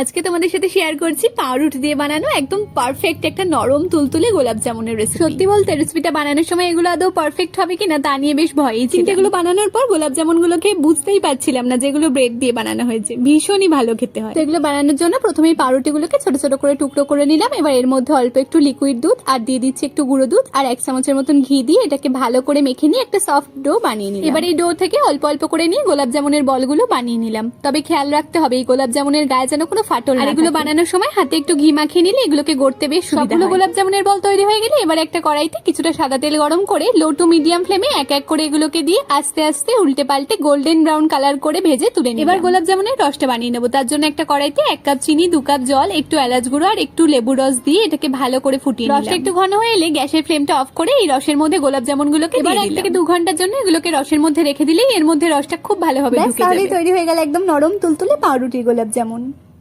আজকে তোমাদের সাথে শেয়ার করছি পাউরুটি দিয়ে বানানো একদম পারফেক্ট একটা নরম তুলতুলে গোলাপ জামুনের রেসিপি সত্যি বলতে রেসিপিটা বানানোর সময় এগুলো আদৌ পারফেক্ট হবে কিনা তা নিয়ে বেশ ভয়ই ছিল এগুলো বানানোর পর গোলাপ জামুন গুলোকে বুঝতেই পারছিলাম না যেগুলো ব্রেড দিয়ে বানানো হয়েছে। ভীষণই ভালো খেতে হয়। তো এগুলো বানানোর জন্য প্রথমেই পাউরুটি গুলোকে ছোট ছোট করে টুকরো করে নিলাম। এবার এর মধ্যে অল্প একটু লিকুইড দুধ আর দিয়ে দিচ্ছি একটু গুঁড়ো দুধ আর এক চামচের মতন ঘি দিয়ে এটাকে ভালো করে মেখে নিয়ে একটা সফট ডো বানিয়ে নিলাম। এবার এই ডো থেকে অল্প অল্প করে নিয়ে গোলাপ জামুনের বলগুলো বানিয়ে নিলাম। তবে খেয়াল রাখতে হবে এই গোলাপ জামুনের গায়ে যেন কোনো ফাটল আর এগুলো বানানোর সময় হাতে একটু ঘি মাখিয়ে নিলে এগুলোকে গড়তে বেশ হয়। গোলাপ জামুনের বল তৈরি হয়ে গেলে এবার একটা কড়াইতে কিছুটা সাদা তেল গরম করে লো টু মিডিয়াম ফ্লেমে এক এক করে এগুলোকে দিয়ে আস্তে আস্তে উল্টে পাল্টে গোল্ডেন ব্রাউন কালার করে ভেজে তুলে নিই এবার গোলাপ জামুনের রসটা বানিয়ে নেব। তার জন্য একটা কড়াইতে এক কাপ চিনি দু কাপ জল একটু এলাচ গুঁড়ো আর একটু লেবু রস দিয়ে এটাকে ভালো করে ফুটিয়ে রসটা একটু ঘন হয়ে এলে গ্যাসের ফ্লেমটা অফ করে এই রসের মধ্যে গোলাপ জামুন গুলোকে এবার এক থেকে দু ঘণ্টার জন্য এগুলোকে রসের মধ্যে রেখে দিলেই এর মধ্যে রসটা খুব ভালো হবে তৈরি হয়ে গেল একদম নরম তুলতুলে পাউরুটির গোলাপ জামুন।